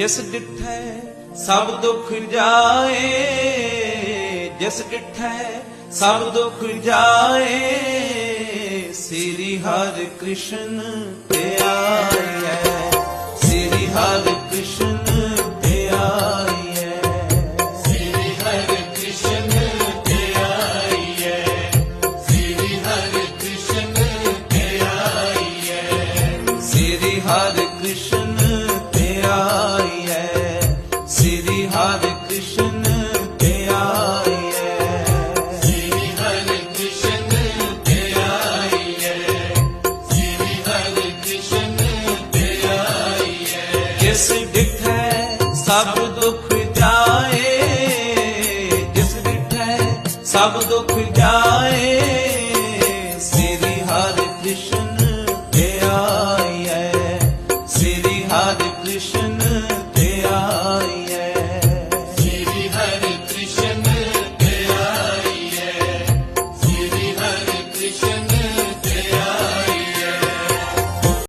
ਜਿਸ ਡਿਠੈ ਸਭ ਦੁੱਖ ਜਾਏ ਜਿਸ ਡਿਠੈ ਸਭ ਦੁੱਖ ਜਾਏ ਸ੍ਰੀ ਹਰਿ ਕ੍ਰਿਸ਼ਨ ਧਿਆਇਐ ਸਭ ਦੁੱਖ ਜਾਏ, ਜਿਸ ਡਿਠੈ ਸਭ ਦੁੱਖ ਜਾਏ, ਸ੍ਰੀ ਹਰਿ ਕ੍ਰਿਸ਼ਨ ਧਿਆਇਐ ਸ੍ਰੀ ਹਰਿ ਕ੍ਰਿਸ਼ਨ